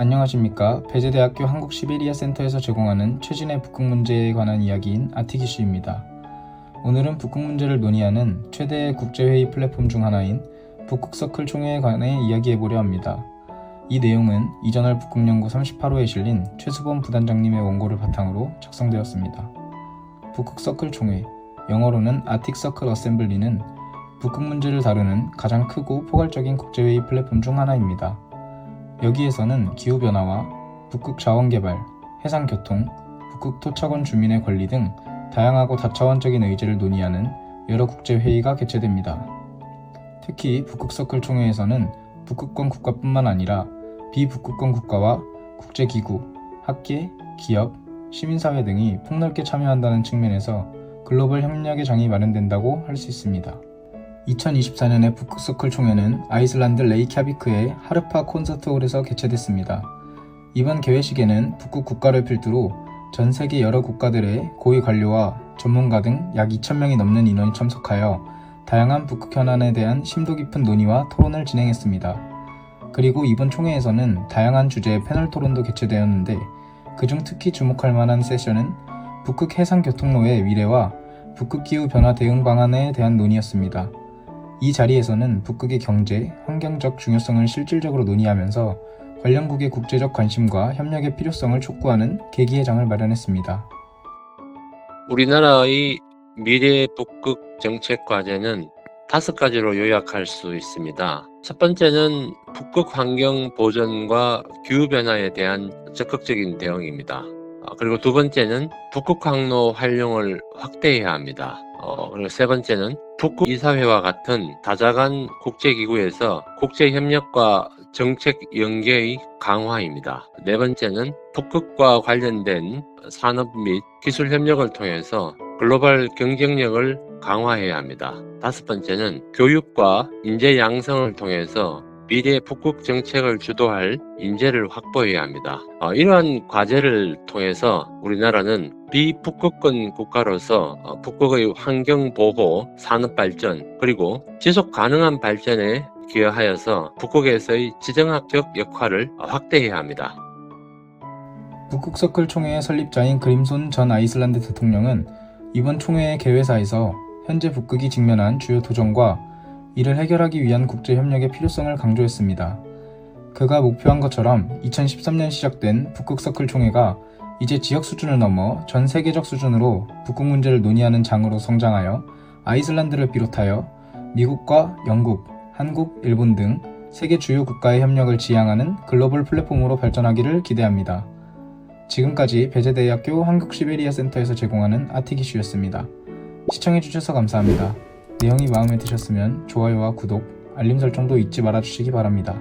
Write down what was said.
안녕하십니까. 배재대학교 한국 시베리아 센터에서 제공하는 최진의 북극 문제에 관한 이야기인 아티기슈입니다. 오늘은 북극 문제를 논의하는 최대의 국제회의 플랫폼 중 하나인 북극 서클 총회에 관해 이야기해보려 합니다. 이 내용은 이전월 북극연구 38호에 실린 최수범 부단장님의 원고를 바탕으로 작성되었습니다. 북극 서클 총회, 영어로는 아틱 서클 어셈블리는 북극 문제를 다루는 가장 크고 포괄적인 국제회의 플랫폼 중 하나입니다. 여기에서는 기후변화와 북극 자원개발, 해상교통, 북극 토착원 주민의 권리 등 다양하고 다차원적인 의제를 논의하는 여러 국제회의가 개최됩니다. 특히 북극서클 총회에서는 북극권 국가뿐만 아니라 비북극권 국가와 국제기구, 학계, 기업, 시민사회 등이 폭넓게 참여한다는 측면에서 글로벌 협력의 장이 마련된다고 할 수 있습니다. 2024년의 북극서클 총회는 아이슬란드 레이캬비크의 하르파 콘서트홀에서 개최됐습니다. 이번 개회식에는 북극 국가를 필두로 전 세계 여러 국가들의 고위 관료와 전문가 등 약 2,000명이 넘는 인원이 참석하여 다양한 북극 현안에 대한 심도 깊은 논의와 토론을 진행했습니다. 그리고 이번 총회에서는 다양한 주제의 패널 토론도 개최되었는데 그중 특히 주목할 만한 세션은 북극 해상 교통로의 미래와 북극 기후 변화 대응 방안에 대한 논의였습니다. 이 자리에서는 북극의 경제, 환경적 중요성을 실질적으로 논의하면서 관련국의 국제적 관심과 협력의 필요성을 촉구하는 계기회장을 마련했습니다. 우리나라의 미래 북극 정책 과제는 다섯 가지로 요약할 수 있습니다. 첫 번째는 북극 환경 보전과 기후 변화에 대한 적극적인 대응입니다. 어, 그리고 두 번째는 북극 항로 활용을 확대해야 합니다. 어, 그리고 세 번째는 북극 이사회와 같은 다자간 국제기구에서 국제 협력과 정책 연계의 강화입니다. 네 번째는 북극과 관련된 산업 및 기술 협력을 통해서 글로벌 경쟁력을 강화해야 합니다. 다섯 번째는 교육과 인재 양성을 통해서 미래 북극 정책을 주도할 인재를 확보해야 합니다. 어, 이러한 과제를 통해서 우리나라는 비북극권 국가로서 어, 북극의 환경 보호, 산업 발전, 그리고 지속 가능한 발전에 기여하여서 북극에서의 지정학적 역할을 확대해야 합니다. 북극서클 총회의 설립자인 그림손 전 아이슬란드 대통령은 이번 총회의 개회사에서 현재 북극이 직면한 주요 도전과 이를 해결하기 위한 국제 협력의 필요성을 강조했습니다. 그가 목표한 것처럼 2013년 시작된 북극 서클 총회가 이제 지역 수준을 넘어 전 세계적 수준으로 북극 문제를 논의하는 장으로 성장하여 아이슬란드를 비롯하여 미국과 영국, 한국, 일본 등 세계 주요 국가의 협력을 지향하는 글로벌 플랫폼으로 발전하기를 기대합니다. 지금까지 배재대학교 한국시베리아 센터에서 제공하는 아티기슈였습니다. 시청해주셔서 감사합니다. 내용이 마음에 드셨으면 좋아요와 구독, 알림 설정도 잊지 말아주시기 바랍니다.